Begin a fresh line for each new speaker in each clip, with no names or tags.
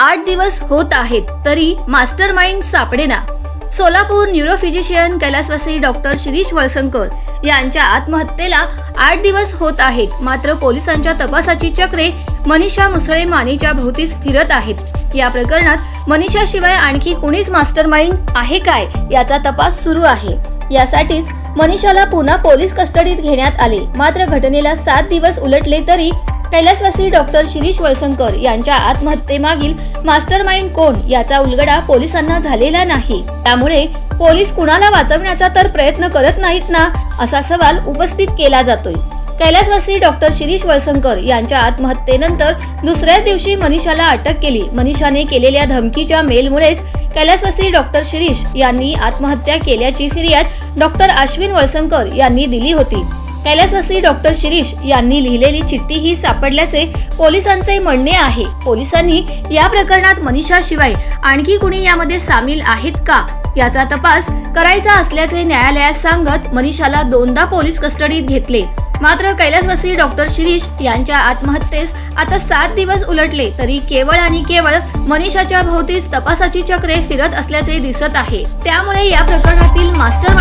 आठ दिवस होत आहेत तरी मास्टर माइंड सापडेना. सोलापूर न्यूरोफिजिशियन कैलासवासी डॉक्टर शिरीष वळसंकर यांच्या आत्महत्येला आठ दिवस होत आहेत मात्र पोलिसांच्या तपासाची चक्रे मनीषा मुसळे मानेच्या भोवतीच फिरत आहेत. या प्रकरणात मनीषाशिवाय आणखी कुणीच मास्टर माइंड आहे काय याचा तपास सुरू आहे. यासाठीच मनीषाला पुन्हा पोलीस कस्टडीत घेण्यात आले. मात्र घटनेला सात दिवस उलटले तरी कैलासवासी डॉक्टर शिरीष वळसंकर यांच्या आत्महत्येमागील मास्टर माइंड कोण याचा उलगडा पोलिसांना झालेला नाही. त्यामुळे पोलीस कुणाला वाचवण्याचा तर प्रयत्न करत नाहीत ना असा सवाल उपस्थित केला जातोय. कैलासवासी डॉक्टर शिरीष वळसंकर यांच्या आत्महत्येनंतर दुसऱ्याच दिवशी मनीषाला अटक केली. मनीषाने केलेल्या धमकीच्या मेलमुळेच कैलासवासी डॉक्टर शिरीष यांनी आत्महत्या केल्याची फिर्याद डॉक्टर अश्विन वळसंकर यांनी दिली होती. कैलासवासी डॉक्टर शिरीष यांनी लिहिलेली चिठ्ठी ही सापडल्याचे पोलिसांचे म्हणणे आहे. पोलिसांनी या प्रकरणात मनीषाशिवाय आणखी कुणी यामध्ये सामील आहेत का? याचा तपास करायचा असल्याचे न्यायालयात सांगत मनीषाला दोनदा पोलीस कस्टडीत घेतले. मात्र कैलासवासी डॉक्टर शिरीष यांच्या आत्महत्येस आता सात दिवस उलटले तरी केवळ आणि केवळ मनीषाच्या भोवतीच तपासाची चक्रे फिरत असल्याचे दिसत आहे. त्यामुळे या प्रकरणातील मास्टर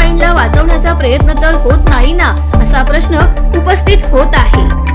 वाचवण्याचा प्रयत्न तर होत नाही ना? असा प्रश्न उपस्थित होत आहे.